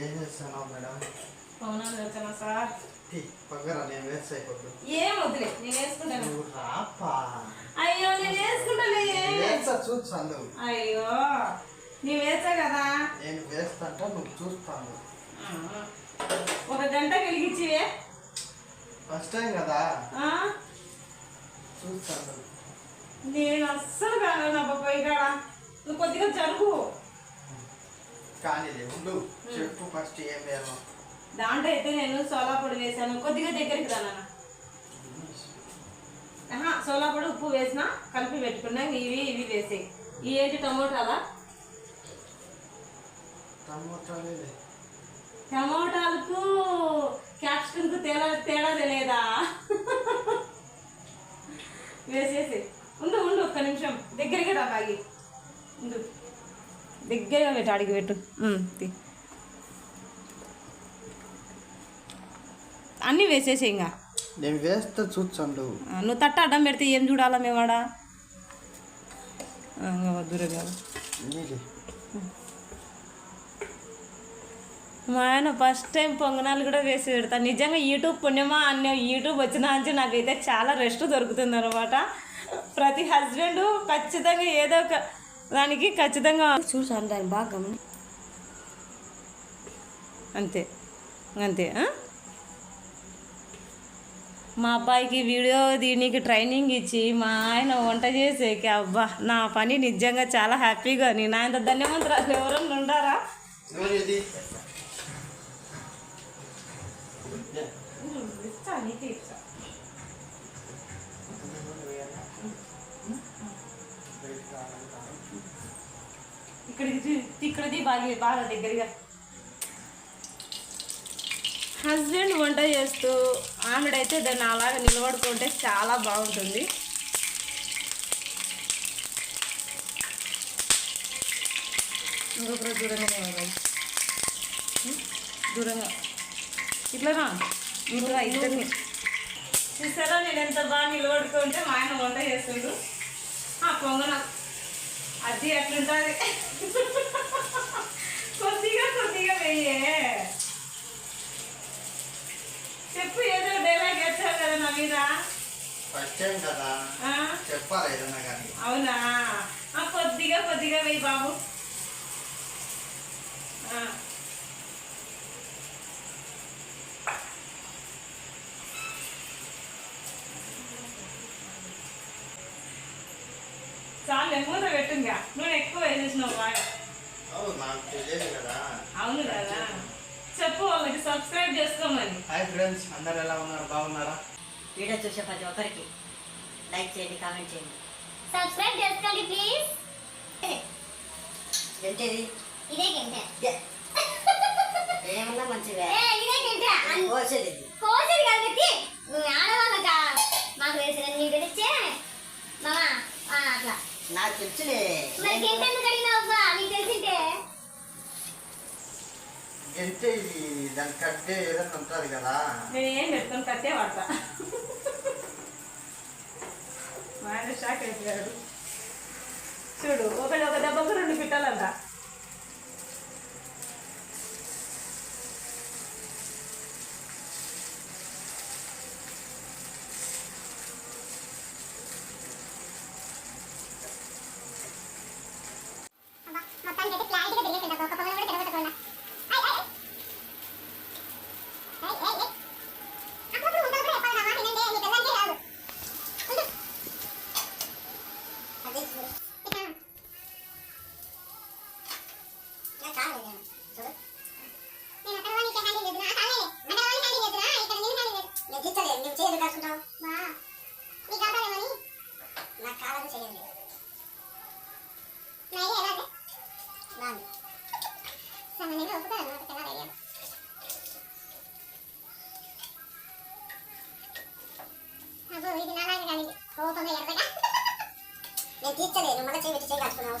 ఏం చేస్తున్నావు మేడం? అవునా సార్. నేను వేస్ట్ ఏం వద్దులే నేను వేసుకుంటాను. రాపా. అయ్యో నేను వేసుకుంటాను వేస్తా. చూస్తాను అయ్యో వేసా కదా. నేను వేస్తాంట నువ్వు చూస్తాను ఒక గంట వెలిగించివే ఫస్ట్ టైం కదా? చూస్తాను నేను అస్సలు కాదు నా పోయి కాడ నువ్వు కొద్దిగా జరుగు. కానీ ఉండు. చెప్పు ఫస్ట్ ఏం వేయాలో దాంట్లో అయితే నేను సోలా పొడి వేసాను. కొద్దిగా దగ్గరికి రానా సోలా పొడి ఉప్పు వేసిన కలిపి పెట్టుకున్నా ఇవి ఇవి వేసేయి ఈ ఏంటి టమోటాలా? టమోటాలే. టమోటాలకు క్యాప్సికన్కు తేడా తేడా తెలియదా? వేసేసి. ఉండు ఉండు ఒక్క నిమిషం. దగ్గరికి రా బాగి. ఉండు. దగ్గరగా పెట్టు అడిగి పెట్టు. అన్నీ వేసేసి ఇంకా. నేను వేస్తే చూచండు నువ్వు తట్ట అడ్డం పెడితే ఏం చూడాలా ఇంకా దూరం కాదు. మా ఆయన ఫస్ట్ టైం పొంగనాలు కూడా వేసి పెడతా. నిజంగా యూట్యూబ్ పుణ్యమా అన్న యూట్యూబ్ వచ్చిన నుంచి నాకైతే చాలా రెస్ట్ దొరుకుతుంది అనమాట ప్రతి హస్బెండ్ ఖచ్చితంగా ఏదో ఒక దానికి ఖచ్చితంగా చూసాను దాన్ని బాగా గమని అంతే అంతే ఆ? మా అబ్బాయికి వీడియో దీనికి ట్రైనింగ్ ఇచ్చి మా ఆయన వంట చేసేకి అబ్బా నా పని నిజంగా చాలా హ్యాపీగా నేను ఆయన ధన్యవంతరాలు ఎవరన్నా ఉండారా? ఇక్కడికి ఇక్కడది బాగా బాగా దగ్గరగా. హస్బెండ్ వంట చేస్తూ ఆమెడైతే దాన్ని అలాగ నిలబడుకుంటే చాలా బాగుంటుంది. ఇంకొకరు దూరంగానే ఉన్నాయి ఉం? దూరంగా. ఇట్లా రా ఇంకా ఇద్దరిని చూసారా నేను ఎంత బాగా నిలబడుకుంటే మా ఆయన వంట చేస్తుండు. ఆ పొంగన. అది ఎట్లుంటుంది కొద్దిగా కొద్దిగా వెయ్యే. చెప్పు ఏదో డైలాగ్ వేస్తావు కదా నా మీద ఫస్ట్ టైం కదా? ఆ? చెప్పాలి ఏదన్నా కానీ? అవునా? ఆ, కొద్దిగా కొద్దిగా వెయ్యి బాబు. చాలు మూత పెట్టుంగా? నూనె ఎక్కువ వేసేసినావు బాగా. అవును కదా. చెప్పు వాళ్ళకి సబ్స్క్రైబ్ చేసుకోమని హాయ్ ఫ్రెండ్స్ అందరు ఎలా ఉన్నారు? బాగున్నారా? వీడియో చూసే ప్రతి ఒక్కరికి లైక్ చేయండి కామెంట్ చేయండి. సబ్స్క్రైబ్ చేసుకోండి ప్లీజ్. ఏంటిది? ఇదే గంట. ఏమన్నా మంచిగా ఏ ఇదే గంట. కోసేది. కోసేది కాబట్టి ఆడవాళ్ళక మాకు వేసిన నీకు తెలిస్తే మామా అట్లా. నాకు తెలుసులే. గెంటే ఇది? దాని కట్టే ఏదన్నా ఉంటుంది కదా. నేను ఏం పెట్టుకొని కట్టే వాడతా. మా ఆయన షాక్ అయిపోయాడు. చూడు ఒకటి ఒక దెబ్బకు రెండు పిట్టాలంట.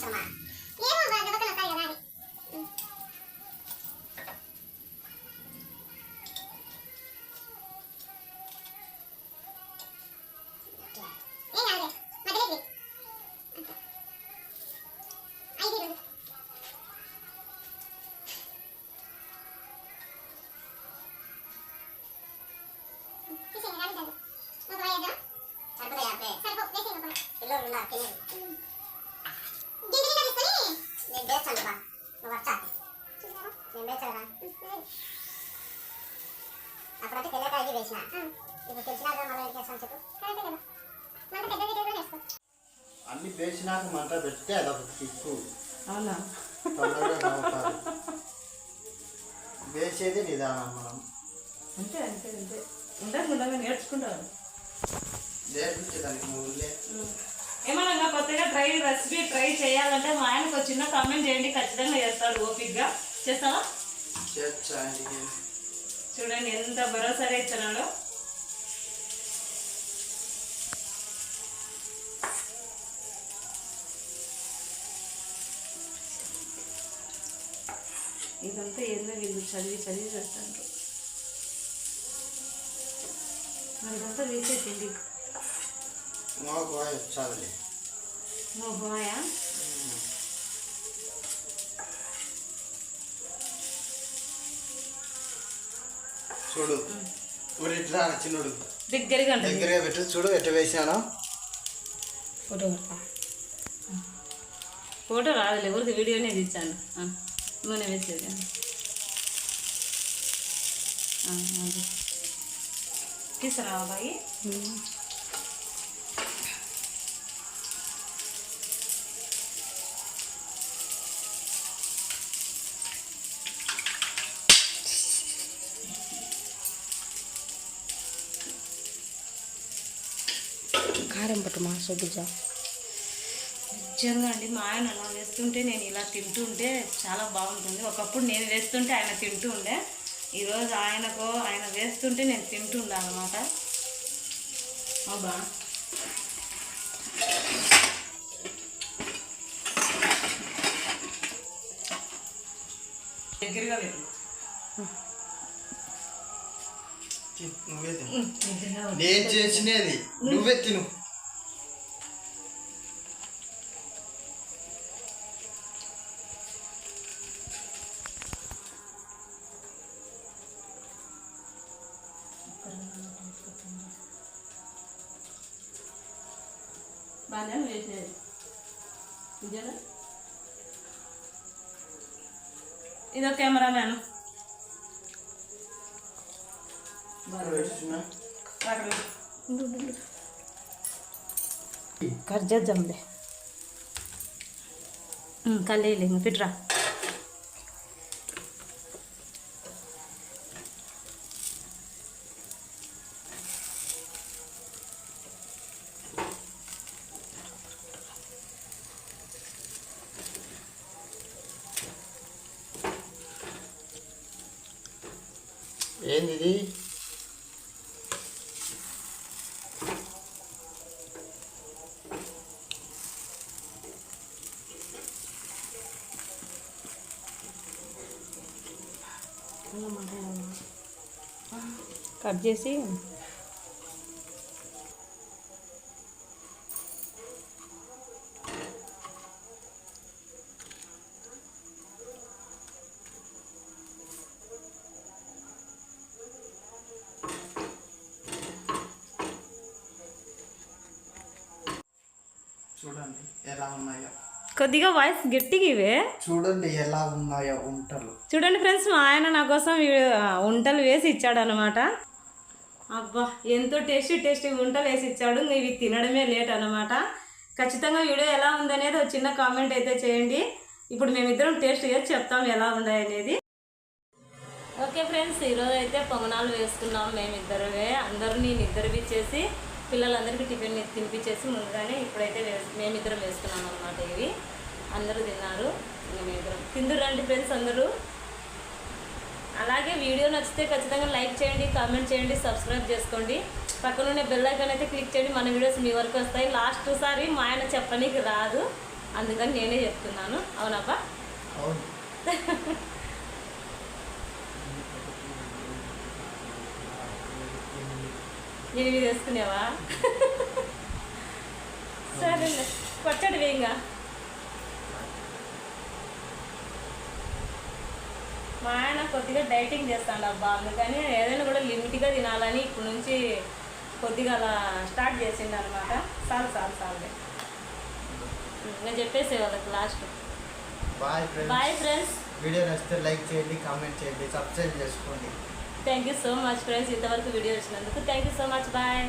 什么？చేసిన ఇప్పుడు తెలిసినాక మళ్ళీ ఏం చేస్తాను చెప్పు. కరెక్టే కదా. మంట పెద్దది కూడా చేసుకో అన్ని పేసినాక మంట పెడితే అదొక కిక్కు అవునా? తొందరగా నవ్వుతారు. వేసేది నిదానం మనం. అంతే అంతే అంతే. ఉండగా నేర్చుకుంటారు. నేర్పించేదానికి ఏమన్నా కొత్తగా ట్రై రెసిపీ ట్రై చేయాలంటే మా ఆయనకు చిన్న కామెంట్ చేయండి. ఖచ్చితంగా చేస్తాడు ఓపిక్గా చేస్తావా? చేర్చండి చూడండి ఎంత భరోసాగా ఇస్తున్నాడో ఇదంతా ఏందో వీళ్ళు చదివి చదివి మరి ఇదంతా వేసేసింది మాకు బాగా వచ్చాదులే ఓ బాయా చూడు. ఇప్పుడు ఇట్లా చిన్నడు. దగ్గరగా దగ్గరగా పెట్టు చూడు ఎట్లా వేసాను ఫోటో ఫోటో రాదులే ఊరికి వీడియోనే తీసాను నూనె వేసేది. తీసుకురావా బాయి కారం పట్టు మా సుబ్బిజ నిజంగా అండి మా ఆయన అలా వేస్తుంటే నేను ఇలా తింటుంటే చాలా బాగుంటుంది. ఒకప్పుడు నేను వేస్తుంటే ఆయన తింటూ ఉండే. ఈరోజు ఆయనకు ఆయన వేస్తుంటే నేను తింటుండే అనమాట అబ్బా దగ్గరగా నిజంగా నేను చేసినది నువ్వే తిను. బాగానే వేసేది నిజంగా ఇదో కెమెరామ్యాన్ వేస్తున్నా కట్ చేద్దాంలే. కల్లేలే ఇంకా ఏంది ఇది కట్ చేసి చూడండి ఎలా ఉన్నాయో. కొద్దిగా వాయిస్ గట్టిగా ఇవే. చూడండి ఎలా ఉన్నాయో ఉంటలు చూడండి ఫ్రెండ్స్ మా ఆయన నా కోసం వంటలు వేసి ఇచ్చాడు అనమాట అబ్బా ఎంతో టేస్టీ టేస్టీ వంటలు వేసి ఇచ్చాడు. ఇంక ఇవి తినడమే లేట్ అనమాట ఖచ్చితంగా వీడియో ఎలా ఉందనేది ఒక చిన్న కామెంట్ అయితే చేయండి. ఇప్పుడు మేమిద్దరం టేస్ట్ చేసి చెప్తాం ఎలా ఉన్నాయి అనేది ఓకే ఫ్రెండ్స్ ఈరోజు అయితే పొంగనాలు వేసుకున్నాం మేమిద్దరమే. అందరినీ నిద్రవి చేసి పిల్లలందరికీ టిఫిన్ తినిపించేసి ముందుగానే ఇప్పుడైతే మేమిద్దరం వేసుకున్నాం అనమాట ఇవి. అందరూ తిన్నారు. ఇంకా మేమిద్దరం. తిందురు రండి ఫ్రెండ్స్ అందరూ. అలాగే వీడియో నచ్చితే ఖచ్చితంగా లైక్ చేయండి కామెంట్ చేయండి సబ్స్క్రైబ్ చేసుకోండి. పక్కనున్న బెల్ ఐకాన్ అయితే క్లిక్ చేయండి మన వీడియోస్ మీ వరకు వస్తాయి. లాస్ట్ సారి మా ఆయన చెప్పనీకి రాదు. అందుకని నేనే చెప్తున్నాను. అవునబ్బా అవును. నేను ఇవి వేసుకునేవా సరేలే. పచ్చడి వేయంగా. మా ఆయన కొద్దిగా డైటింగ్ చేస్తాడు అబ్బా అందుకని ఏదైనా కూడా లిమిట్గా తినాలని ఇప్పటి నుంచి కొద్దిగా అలా స్టార్ట్ చేసిండు అనమాట చాలు చాలు చాలులే. నేను చెప్పేసే వాళ్ళకి last. Bye friends bye friends video నచ్చితే లైక్ చేయండి కామెంట్ చేయండి సబ్స్క్రైబ్ చేసుకోండి. Thank you so much friends ఇంతవరకు వీడియో వచ్చినందుకు thank you so much bye